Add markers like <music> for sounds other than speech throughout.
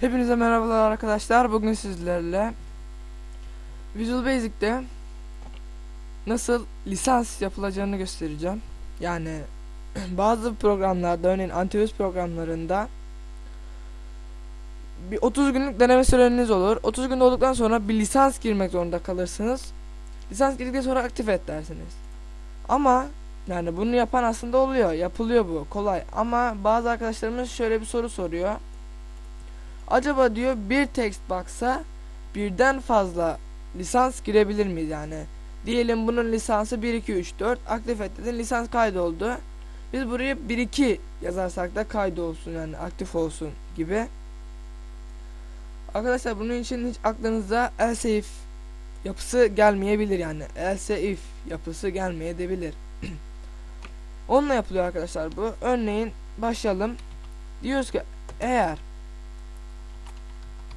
Hepinize merhabalar arkadaşlar. Bugün sizlerle Visual Basic'te nasıl lisans yapılacağını göstereceğim. Yani <clears throat> bazı programlarda örneğin antivirüs programlarında bir 30 günlük deneme süreniz olur. 30 gün olduktan sonra bir lisans girmek zorunda kalırsınız. Lisans girdikten sonra aktif et dersiniz. Ama yani bunu yapan aslında oluyor. Yapılıyor bu. Kolay. Ama bazı arkadaşlarımız şöyle bir soru soruyor. Acaba diyor bir text box'a birden fazla lisans girebilir miyiz yani? Diyelim bunun lisansı 1 2 3 4 aktif et dedin lisans kaydoldu. Biz buraya 1 2 yazarsak da kaydolsun yani aktif olsun gibi. Arkadaşlar bunun için hiç aklınıza else if yapısı gelmeyebilir yani. Else if yapısı gelmeyebilir. <clears throat> Onunla yapılıyor arkadaşlar bu. Örneğin başlayalım. Diyoruz ki eğer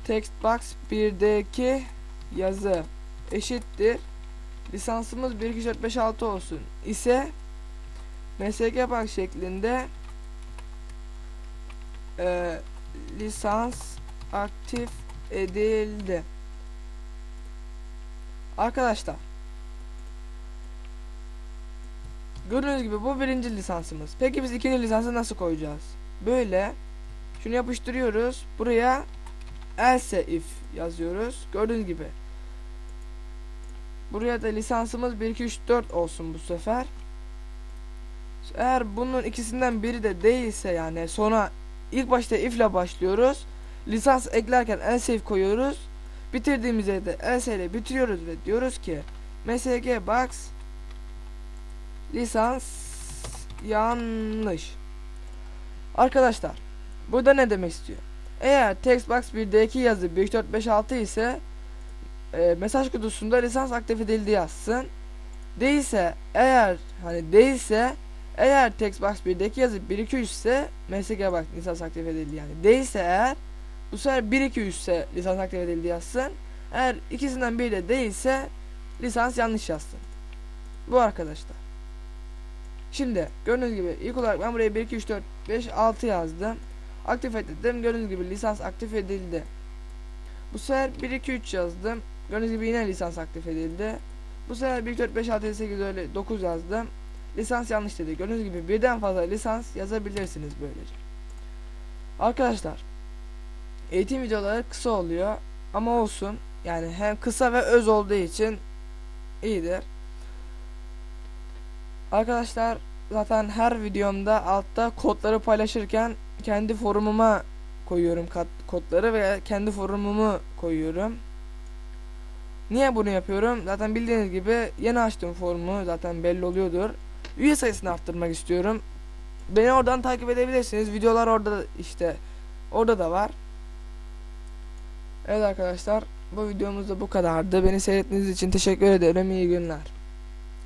text box 1'deki yazı eşittir lisansımız 1 2 3 4 5 6 olsun ise MSG box şeklinde e, lisans aktif edildi. Arkadaşlar Gördüğünüz gibi bu birinci lisansımız. Peki biz ikinci lisansı nasıl koyacağız? Böyle şunu yapıştırıyoruz. Buraya else if yazıyoruz. Gördüğünüz gibi. Buraya da lisansımız 1 2 3 4 olsun bu sefer. Eğer bunun ikisinden biri de değilse yani sonra ilk başta if ile başlıyoruz. Lisans eklerken else if koyuyoruz. Bitirdiğimizde de else ile bitiriyoruz ve diyoruz ki msg box lisans yanlış. Arkadaşlar burada ne demek istiyor? Eğer textbox 1'deki yazı 1 4 5 6 ise e, mesaj kutusunda lisans aktif edildi yazsın. Değilse eğer hani değilse eğer textbox 1'deki yazı 1 2 3 ise MSG bak lisans aktif edildi yani. Değilse eğer bu sefer 1 2 3 ise lisans aktif edildi yazsın. Eğer ikisinden biri de değilse lisans yanlış yazsın. Bu arkadaşlar. Şimdi gördüğünüz gibi ilk olarak ben buraya 1 2 3 4 5 6 yazdım. Aktif et dedim. Gördüğünüz gibi lisans aktif edildi. Bu sefer 1 2 3 yazdım. Gördüğünüz gibi yine lisans aktif edildi. Bu sefer 1 4 5 6 7 8 öyle 9 yazdım. Lisans yanlış dedi. Gördüğünüz gibi birden fazla lisans yazabilirsiniz böylece. Arkadaşlar eğitim videoları kısa oluyor ama olsun. Yani hem kısa ve öz olduğu için iyidir. Arkadaşlar zaten her videomda altta kodları paylaşırken kendi forumuma koyuyorum kodları ve kendi forumumu koyuyorum. Niye bunu yapıyorum? Zaten bildiğiniz gibi yeni açtım forumu zaten belli oluyordur. Üye sayısını arttırmak istiyorum. Beni oradan takip edebilirsiniz. Videolar orada işte orada da var. Evet arkadaşlar bu videomuz da bu kadardı. Beni seyrettiğiniz için teşekkür ederim. İyi günler.